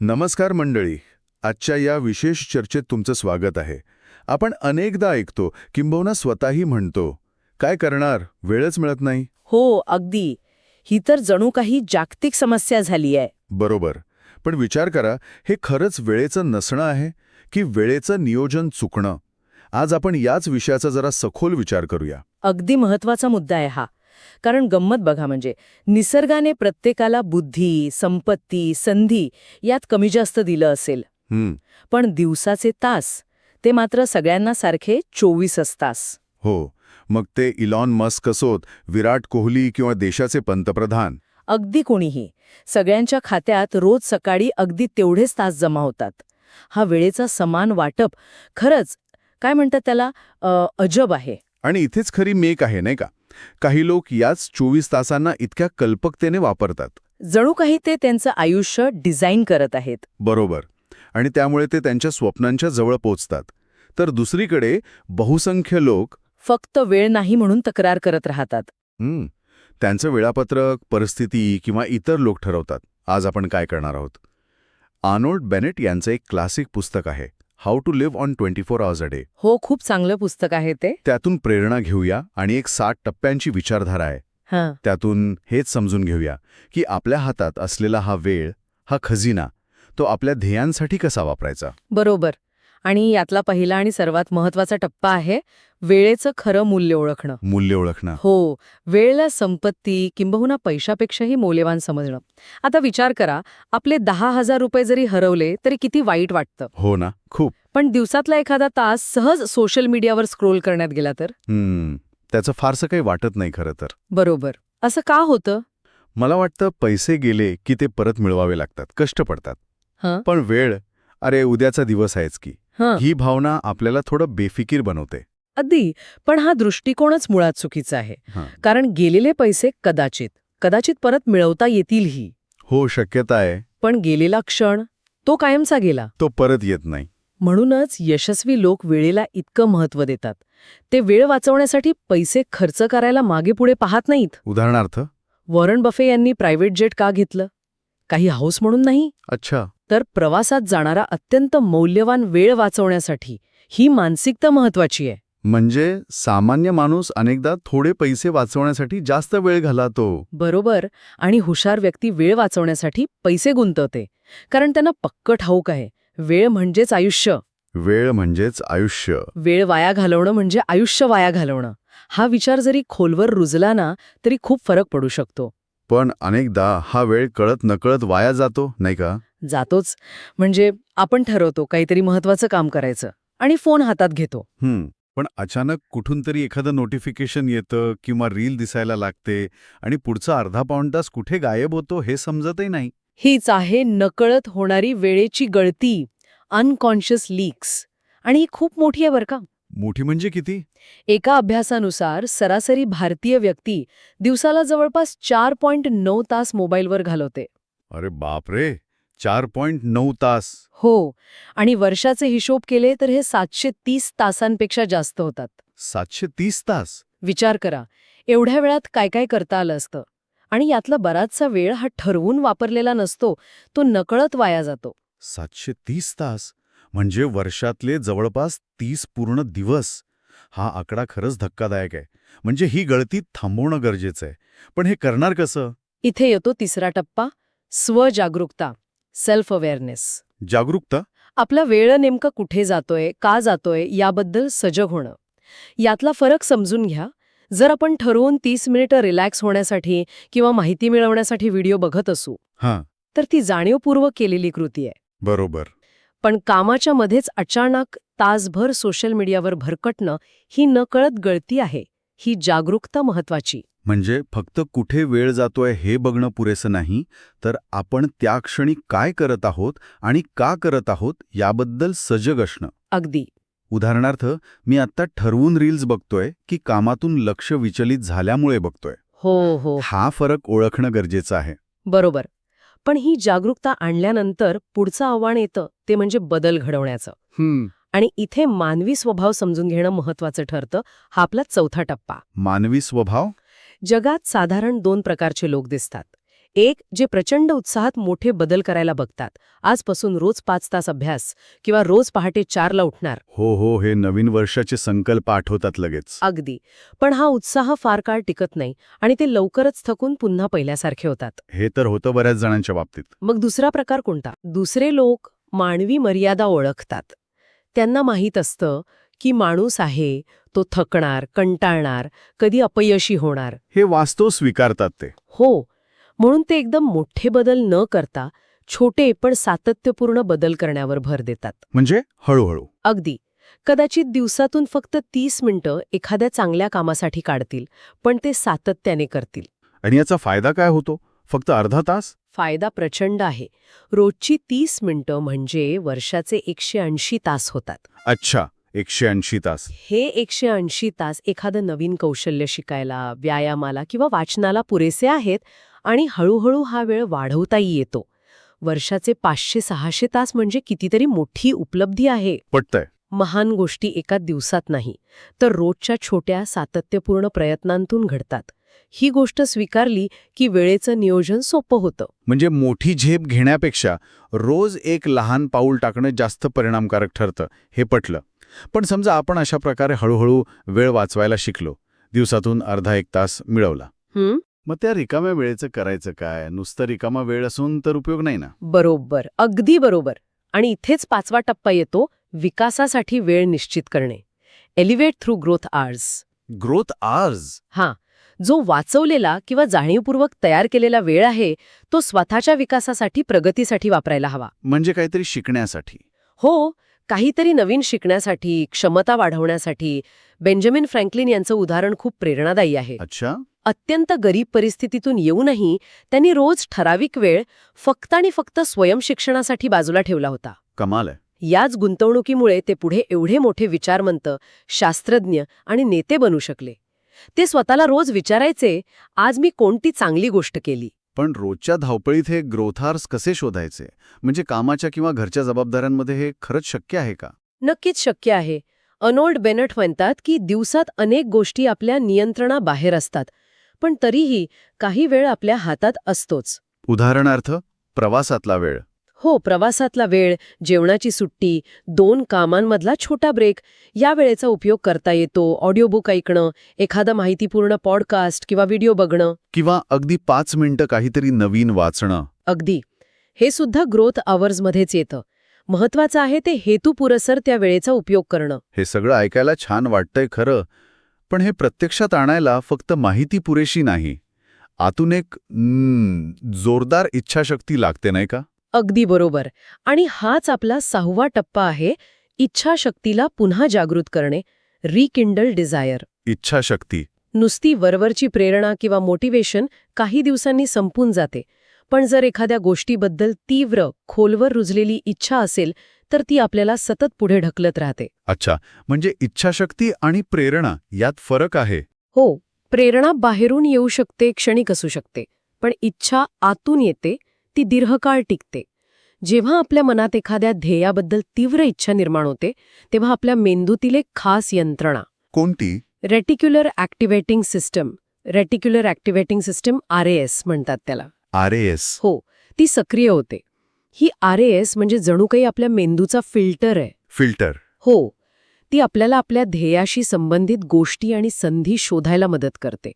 नमस्कार मंडळी. आजच्या या विशेष चर्चेत तुमचं स्वागत आहे. आपण अनेकदा ऐकतो किंबहुना स्वतःही म्हणतो काय करणार? वेळच मिळत नाही. हो अगदी. ही तर जणू काही जागतिक समस्या झाली आहे. बरोबर. पण विचार करा हे खरंच वेळेचं नसणं आहे की वेळेचं नियोजन चुकणं? आज आपण याच विषयाचा जरा सखोल विचार करूया. अगदी महत्त्वाचा मुद्दा आहे हा. कारण गंमत बघा म्हणजे निसर्गाने प्रत्येकाला बुद्धी संपत्ती संधी यात कमी जास्त दिलं असेल. पण दिवसाचे तास ते मात्र सगळ्यांना सारखे चोवीसच तास हो. मग ते इलॉन मस्क असोत विराट कोहली किंवा देशाचे पंतप्रधान? अगदी कोणीही. सगळ्यांच्या खात्यात रोज सकाळी अगदी तेवढेच तास जमा होतात. हा वेळेचा समान वाटप खरंच काय म्हणतात त्याला अजब आहे. आणि इथेच खरी मेक आहे नाही का? काही लोक याच चोवीस तासांना इतक्या कल्पकतेने वापरतात. जणू काही ते त्यांचं आयुष्य डिझाईन करत आहेत. बरोबर. आणि त्यामुळे ते त्यांच्या स्वप्नांच्या जवळ पोचतात. तर दुसरीकडे बहुसंख्य लोक फक्त वेळ नाही म्हणून तक्रार करत राहतात. हं, त्यांचं वेळापत्रक परिस्थिती किंवा इतर लोक ठरवतात. आज आपण काय करणार आहोत? आर्नोल्ड बेनेट यांचं एक क्लासिक पुस्तक आहे. How to live on twenty four hours a day हो खूप चांगलं पुस्तक आहे ते. त्यातून प्रेरणा घेऊया आणि एक साठ टप्प्यांची विचारधारा आहे. त्यातून हेच समजून घेऊया की आपल्या हातात असलेला हा वेळ हा खजिना तो आपल्या ध्येयांसाठी कसा वापरायचा? बरोबर. आणि यातला पहिला आणि सर्वात महत्त्वाचा टप्पा आहे वेळेचं खरं मूल्य ओळखणं. मूल्य ओळखणं. हो वेळला संपत्ती किंबहुना पैशापेक्षाही मौल्यवान समजणं. आता विचार करा आपले दहा हजार रुपये जरी हरवले तरी किती वाईट वाटतं? हो ना खूप. पण दिवसातला एखादा तास सहज सोशल मीडियावर स्क्रोल करण्यात गेला तर? त्याचं फारसं काही वाटत नाही खरं तर. बरोबर. असं का होतं? मला वाटतं पैसे गेले की ते परत मिळवावे लागतात कष्ट पडतात. हं? पण वेळ अरे उद्याचा दिवस आहेच की. हं. भावना आपल्याला थोडं बेफिकीर बनवते. अगदी. पण हा दृष्टिकोनच मुळात चुकीचा आहे. कारण गेलेले पैसे कदाचित कदाचित परत मिळवता येतीलही. हो शक्यता आहे. पण गेलेला क्षण तो कायमचा गेला. तो परत येत नाही. म्हणूनच यशस्वी लोक वेळेला इतकं महत्त्व देतात. ते वेळ वाचवण्यासाठी पैसे खर्च करायला मागेपुढे पाहत नाहीत. उदाहरणार्थ? वॉरन बफे यांनी प्रायव्हेट जेट का घेतलं? काही हाऊस म्हणून नाही. अच्छा. तर प्रवासात जाणारा अत्यंत मौल्यवान वेळ वाचवण्यासाठी ही मानसिकता महत्वाची आहे. म्हणजे सामान्य माणूस अनेकदा थोडे पैसे वाचवण्यासाठी जास्त वेळ घालतो बरोबर. आणि हुशार व्यक्ती वेळ वाचवण्यासाठी पैसे गुंतवते. कारण त्यांना पक्क ठाऊक आहे. वेळ म्हणजेच आयुष्य. वेळ म्हणजेच आयुष्य. वेळ वाया घालवणं म्हणजे आयुष्य वाया घालवणं. हा विचार जरी खोलवर रुजला ना तरी खूप फरक पडू शकतो. पण अनेकदा हा वेळ कळत नकळत वाया जातो नाही का? जातोच. म्हणजे आपण ठरवतो काहीतरी महत्वाचं काम करायचं आणि फोन हातात घेतो. पण अचानक कुठून तरी एखादं नोटिफिकेशन येतं किंवा रील दिसायला लागते आणि पुढचा अर्धा पाऊण तास कुठे गायब होतो हे समजतही नाही. हीच आहे नकळत होणारी वेळेची गळती अनकॉन्शियस लीक्स आणि ही खूप मोठी आहे बरं का. मोठी म्हणजे किती? एका अभ्यासानुसार सरासरी भारतीय व्यक्ती दिवसाला जवळपास चार पॉईंट नऊ तास मोबाईलवर घालवते. अरे बापरे! चार पॉइंट नऊ तास. हो आणि वर्षाचे हिशोब केले तर हे सातशे तीस तासांपेक्षा जास्त होतात. सातशे तीस तास? विचार करा एवढ्या वेळात काय काय करता आलं असतं? आणि यातला बराचसा वेळ हा ठरवून वापरलेला नसतो तो नकळत वाया जातो. सातशे तीस तास? म्हणजे वर्षातले जवळपास तीस पूर्ण दिवस. हा आकडा खरंच धक्कादायक आहे. म्हणजे ही गळती थांबवणं गरजेचं आहे. पण हे करणार कसं? इथे येतो तिसरा टप्पा स्वजागरूकता सेल्फ अवेअरनेस जागरूकता? आपला वेळ नेमका कुठे जातोय का जातोय याबद्दल सजग होणं. यातला फरक समजून घ्या. जर आपण ठरवून तीस मिनिटं रिलॅक्स होण्यासाठी किंवा माहिती मिळवण्यासाठी व्हिडिओ बघत असू हां. तर ती जाणीवपूर्वक केलेली कृती आहे. बरोबर. पण कामाच्या मध्येच अचानक तासभर सोशल मीडियावर भरकटणं ही नकळत गळती आहे ही जागरूकता महत्वाची म्हणजे फक्त कुठे वेळ जातोय हे बघणं पुरेसं नाही तर आपण त्या क्षणी काय करत आहोत आणि का करत आहोत याबद्दल सजग असणं. अगदी. उदाहरणार्थ मी आत्ता ठरवून रील्स बघतोय की कामातून लक्ष विचलित झाल्यामुळे बघतोय. हो हो. हा फरक ओळखणं गरजेचं आहे. बरोबर. पण ही जागरूकता आणल्यानंतर पुढचं आव्हान येतं ते म्हणजे बदल घडवण्याचं. आणि इथे मानवी स्वभाव समजून घेणं महत्वाचं ठरतं हा आपला चौथा टप्पा. मानवी स्वभाव? जगात साधारण दोन प्रकारचे लोक दिसतात. एक जे प्रचंड उत्साहात मोठे बदल करायला बघतात. आजपासून रोज पाच तास अभ्यास किंवा रोज पहाटे चारला उठणार. हो हो हे नवीन वर्षाचे संकल्प आठवतात लगेच. अगदी. पण हा उत्साह फार काळ टिकत नाही आणि ते लवकरच थकून पुन्हा पहिल्यासारखे होतात. हे तर होतं बऱ्याच जणांच्या बाबतीत. मग दुसरा प्रकार कोणता? दुसरे लोक मानवी मर्यादा ओळखतात. त्यांना माहीत असतं की माणूस आहे तो थकणार कंटाळणार कधी अपयशी होणार. हे वास्तव स्वीकारतात ते. हो म्हणून ते एकदम मोठे बदल न करता छोटे पण सातत्यपूर्ण बदल करण्यावर भर देतात. म्हणजे हळूहळू? अगदी. कदाचित दिवसातून फक्त तीस मिनिटं एखाद्या चांगल्या कामासाठी काढतील पण ते सातत्याने करतील. आणि याचा फायदा काय होतो? फक्त अर्धा तास? फायदा प्रचंड आहे. रोजची तीस मिनिटं म्हणजे वर्षाचे एकशे ऐंशी तास होतात. अच्छा एकशे ऐंशी तास. हे एकशे ऐंशी तास एखादं नवीन कौशल्य शिकायला व्यायामाला किंवा वाचनाला पुरेसे आहेत आणि हळूहळू हा वेळ वाढवताही येतो. वर्षाचे पाचशे सहाशे तास म्हणजे कितीतरी मोठी उपलब्धी आहे. पटतंय. महान गोष्टी एका दिवसात नाही तर रोजच्या छोट्या सातत्यपूर्ण प्रयत्नांतून घडतात. ही गोष्ट स्वीकारली की वेळेचं नियोजन सोपं होतं. म्हणजे मोठी झेप घेण्यापेक्षा रोज एक लहान पाऊल टाकणं जास्त परिणामकारक ठरतं हे पटलं. पण समजा आपण अशा प्रकारे हळूहळू वेळ वाचवायला शिकलो. दिवसातून अर्धा एक तास मिळवला? मग त्या रिकाम्या वेळेचं करायचं काय? नुसतं रिकामा वेळ असून तर उपयोग नाही ना? बरोबर अगदी बरोबर. आणि इथेच पाचवा टप्पा येतो विकासासाठी वेळ निश्चित करणे. Elevate through growth hours growth hours हां. जो वाचवलेला किंवा जाणीवपूर्वक तयार केलेला वेळ आहे तो स्वतःच्या विकासासाठी प्रगतीसाठी वापरायला हवा. म्हणजे काहीतरी शिकण्यासाठी. हो काहीतरी नवीन शिकण्यासाठी क्षमता वाढवण्यासाठी. बेंजामिन फ्रँकलिन यांचं उदाहरण खूप प्रेरणादायी आहे. अच्छा. अत्यंत गरीब परिस्थितीतून येऊनही त्यांनी रोज ठराविक वेळ फक्त आणि फक्त स्वयंशिक्षणासाठी बाजूला ठेवला होता. कमाल आहे. याच गुंतवणुकीमुळे ते पुढे एवढे मोठे विचारमंत शास्त्रज्ञ आणि नेते बनू शकले. ते स्वतःला रोज विचारायचे आज मी कोणती चांगली गोष्ट केली? पण रोजच्या धावपळीत हे ग्रोथार्स कसे शोधायचे? म्हणजे कामाच्या किंवा घरच्या जबाबदाऱ्यांमध्ये हे खरंच शक्य आहे का? नक्कीच शक्य आहे. अनोल्ड बेनट म्हणतात की दिवसात अनेक गोष्टी आपल्या नियंत्रणाबाहेर असतात. पण तरीही काही वेळ आपल्या हातात असतोच. उदाहरणार्थ प्रवासातला वेळ. हो प्रवासातला वेळ जेवणाची सुट्टी दोन कामांमधला छोटा ब्रेक या वेळेचा उपयोग करता येतो ऑडिओबुक ऐकणं एखादं माहितीपूर्ण पॉडकास्ट किंवा व्हिडिओ बघणं. किंवा अगदी पाच मिनिटं काहीतरी नवीन वाचणं. अगदी. हे सुद्धा ग्रोथ आवर्समध्येच येतं. महत्वाचं आहे ते हेतुपुरसर त्या वेळेचा उपयोग करणं. हे सगळं ऐकायला छान वाटतंय खरं. पण हे प्रत्यक्षात आणायला फक्त माहिती पुरेशी नाही. आतून एक "हम्म, जोरदार इच्छाशक्ती लागते नाही का? अगदी बरोबर. आणि हाच आपला सहावा टप्पा आहे इच्छाशक्तीला पुन्हा जागृत करणे. रिकिंडल डिझायर इच्छाशक्ती. नुसती वरवरची प्रेरणा किंवा मोटिवेशन काही दिवसांनी संपून जाते. पण जर एखाद्या गोष्टीबद्दल तीव्र खोलवर रुजलेली इच्छा असेल तर ती आपल्याला सतत पुढे ढकलत राहते. अच्छा म्हणजे इच्छाशक्ती आणि प्रेरणा यात फरक आहे? हो प्रेरणा बाहेरून येऊ शकते क्षणिक असू शकते पण इच्छा आतून येते ती दीर्घकाळ टिकते. जेव्हा आपल्या मनात एखाद्या ध्येयाबद्दल तीव्र इच्छा निर्माण होते तेव्हा आपल्या मेंदूतील एक खास यंत्रणा. कोणती? Reticular activating system. Reticular activating system R S म्हणतात त्याला. R S. हो ती सक्रिय होते. ही आर एस म्हणजे जणू काही आपल्या मेंदूचा फिल्टर आहे. फिल्टर. हो ती आपल्याला आपल्या ध्येयाशी संबंधित गोष्टी आणि संधी शोधायला मदत करते.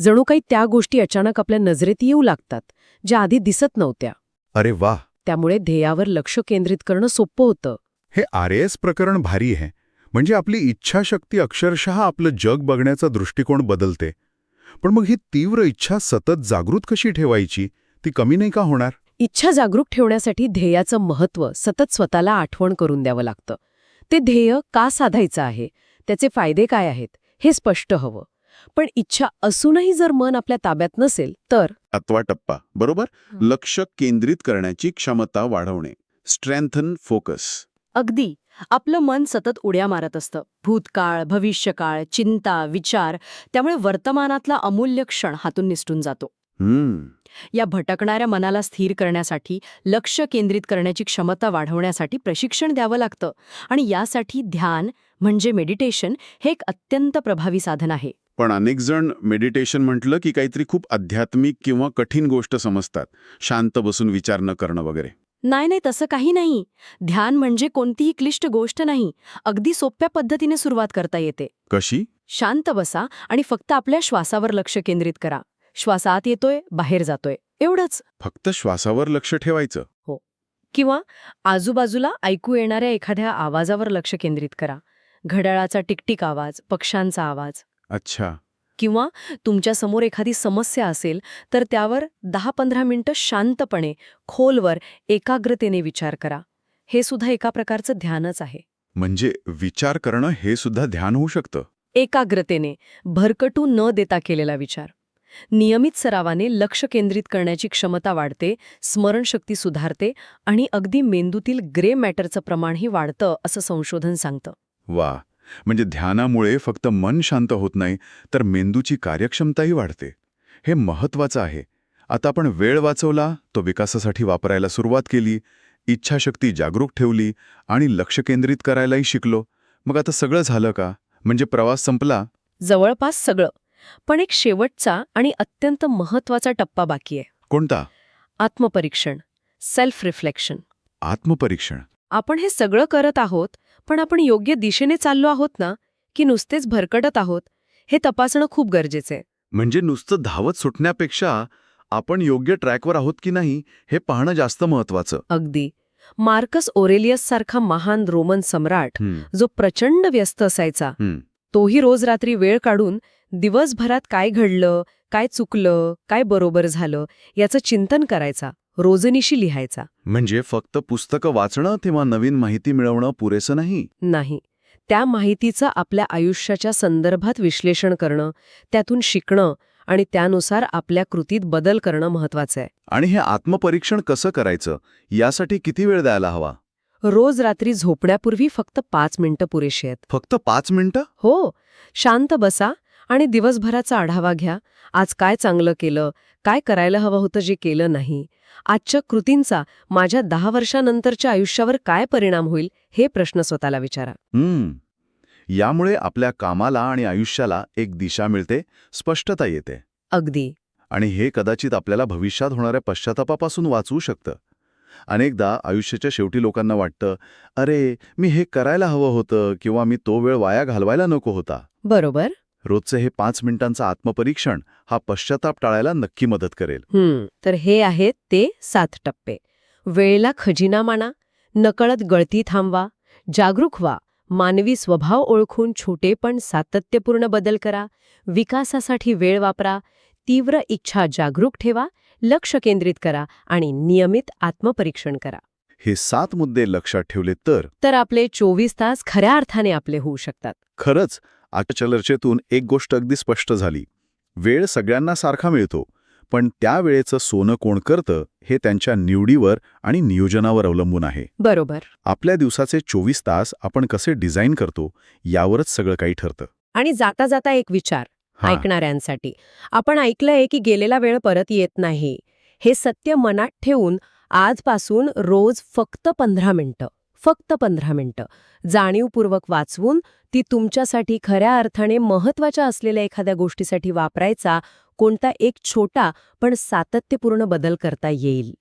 जणू काही त्या गोष्टी अचानक आपल्या नजरेत येऊ लागतात ज्या आधी दिसत नव्हत्या. अरे वा त्यामुळे ध्येयावर लक्ष केंद्रित करणं सोपं होतं. हे आर एस प्रकरण भारी आहे. म्हणजे आपली इच्छाशक्ती अक्षरशः आपलं जग बघण्याचा दृष्टिकोन बदलते. पण मग ही तीव्र इच्छा सतत जागृत कशी ठेवायची? ती कमी नाही का होणार? इच्छा जागरूक ठेवण्यासाठी ध्येयाचं महत्त्व सतत स्वतःला आठवण करून द्यावं लागतं. ते ध्येय का साधायचं आहे? त्याचे फायदे काय आहेत? हे स्पष्ट हवं. पण इच्छा असूनही जर मन आपल्या ताब्यात नसेल तर? सातवा टप्पा. बरोबर? लक्ष केंद्रित करण्याची क्षमता वाढवणे. Strengthen focus. अगदी. आपलं मन सतत उड्या मारत असतं. भूतकाळ भविष्यकाळ चिंता विचार त्यामुळे वर्तमानातला अमूल्य क्षण हातून निसटून जातो. या भटकणाऱ्या मनाला स्थिर करण्यासाठी लक्ष केंद्रित करण्याची क्षमता वाढवण्यासाठी प्रशिक्षण द्यावं लागतं. आणि यासाठी ध्यान म्हणजे मेडिटेशन हे एक अत्यंत प्रभावी साधन आहे. पण अनेक जण मेडिटेशन म्हटलं की काहीतरी खूप आध्यात्मिक किंवा कठीण गोष्ट समजतात. शांत बसून विचार न करणं वगैरे. नाही नाही तसं काही नाही. ध्यान म्हणजे कोणतीही क्लिष्ट गोष्ट नाही. अगदी सोप्या पद्धतीने सुरुवात करता येते. कशी? शांत बसा आणि फक्त आपल्या श्वासावर लक्ष केंद्रित करा. श्वास आत येतोय बाहेर जातोय. एवढंच. फक्त श्वासावर लक्ष ठेवायचं. किंवा आजूबाजूला ऐकू येणाऱ्या एखाद्या आवाजावर लक्ष केंद्रित करा. घड्याळाचा टिकटिक आवाज पक्ष्यांचा आवाज. अच्छा. किंवा तुमच्यासमोर एखादी समस्या असेल तर त्यावर दहा पंधरा मिनिटं शांतपणे खोलवर एकाग्रतेने विचार करा. हे सुद्धा एका प्रकारचं ध्यानच आहे. म्हणजे विचार करणं हे सुद्धा ध्यान होऊ शकतं? एकाग्रतेने भरकटू न देता केलेला विचार. नियमित सरावाने लक्ष केंद्रित करण्याची क्षमता वाढते स्मरणशक्ती सुधारते आणि अगदी मेंदूतील ग्रे मॅटरचं प्रमाणही वाढतं असं संशोधन सांगतं. वा! म्हणजे ध्यानामुळे फक्त मन शांत होत नाही तर मेंदूची कार्यक्षमताही वाढते. हे महत्वाचं आहे. आता आपण वेळ वाचवला तो विकासासाठी वापरायला सुरुवात केली इच्छाशक्ती जागरूक ठेवली आणि लक्ष केंद्रित करायलाही शिकलो. मग आता सगळं झालं का? म्हणजे प्रवास संपला? जवळपास सगळं. पण एक शेवटचा आणि अत्यंत महत्त्वाचा टप्पा बाकी आहे. कोणता? आत्मपरीक्षण. Self reflection. आत्मपरीक्षण. आपण हे सगळं करत आहोत पण आपण योग्य दिशेने चाललो आहोत ना की नुसतेच भरकटत आहोत हे तपासणं खूप गरजेचं आहे. म्हणजे नुसतं धावत सुटण्यापेक्षा आपण योग्य ट्रॅकवर आहोत की नाही हे पाहणं जास्त महत्वाचं अगदी. मार्कस ओरेलियस सारखा महान रोमन सम्राट जो प्रचंड व्यस्त असायचा. तोही रोज रात्री वेळ काढून दिवसभरात काय घडलं काय चुकलं काय बरोबर झालं याचं चिंतन करायचा. रोजनिशी लिहायचा. म्हणजे फक्त पुस्तकं वाचणं तेव्हा नवीन माहिती मिळवणं पुरेसं नाही? नाही. त्या माहितीचं आपल्या आयुष्याच्या संदर्भात विश्लेषण करणं त्यातून शिकणं आणि त्यानुसार आपल्या कृतीत बदल करणं महत्वाचं आहे. आणि हे आत्मपरीक्षण कसं करायचं? यासाठी किती वेळ द्यायला हवा? रोज रात्री झोपण्यापूर्वी फक्त पाच मिनिटं पुरेशी आहेत. फक्त पाच मिनिटं? हो. शांत बसा आणि दिवसभराचा आढावा घ्या. आज काय चांगलं केलं? काय करायला हवं होतं जे केलं नाही? आजच्या कृतींचा माझ्या दहा वर्षानंतरच्या आयुष्यावर काय परिणाम होईल हे प्रश्न स्वतःला विचारा. हम्म. यामुळे आपल्या कामाला आणि आयुष्याला एक दिशा मिळते स्पष्टता येते. अगदी. आणि हे कदाचित आपल्याला भविष्यात होणाऱ्या पश्चातापापासून वाचवू शकतं. अनेकदा आयुष्याच्या शेवटी लोकांना वाटतं अरे मी हे करायला हवं होतं किंवा मी तो वेळ वाया घालवायला नको होता. बरोबर. रोजचे हे पाच मिनिटांचं आत्मपरीक्षण हा पश्चाताप टाळायला नक्की मदत करेल. हम्म तर हे आहेत ते सात टप्पे. वेळेला खजिना माना नकळत गळती थांबवा जागरूक व्हा मानवी स्वभाव ओळखून छोटे पण सातत्यपूर्ण बदल करा विकासासाठी वेळ वापरा तीव्र इच्छा जागरूक ठेवा लक्ष केंद्रित करा आणि नियमित आत्मपरीक्षण करा. हे सात मुद्दे लक्षात ठेवले तर? तर आपले चोवीस तास खऱ्या अर्थाने आपले होऊ शकतात. खरंच आजच्या चर्चेतून एक गोष्ट अगदी स्पष्ट झाली. वेळ सगळ्यांना सारखा मिळतो पण त्या वेळेचं सोनं कोण करतं हे त्यांच्या निवडीवर आणि नियोजनावर अवलंबून आहे. बरोबर. आपल्या दिवसाचे चोवीस तास आपण कसे डिझाईन करतो यावरच सगळं काही ठरतं. आणि जाता जाता एक विचार ऐकणाऱ्यांसाठी. आपण ऐकलंय की गेलेला वेळ परत येत नाही. हे सत्य मनात ठेवून आजपासून रोज फक्त पंधरा मिनिटं. फक्त पंधरा मिनिटं. जाणीवपूर्वक वाचवून ती तुमच्यासाठी खऱ्या अर्थाने महत्त्वाच्या असलेल्या एखाद्या गोष्टीसाठी वापरायचा कोणता एक छोटा पण सातत्यपूर्ण बदल करता येईल.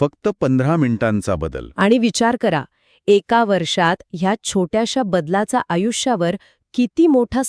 फक्त पंधरा मिनिटांचा बदल. आणि विचार करा एका वर्षात ह्या छोट्याशा बदलाचा आयुष्यावर किती मोठा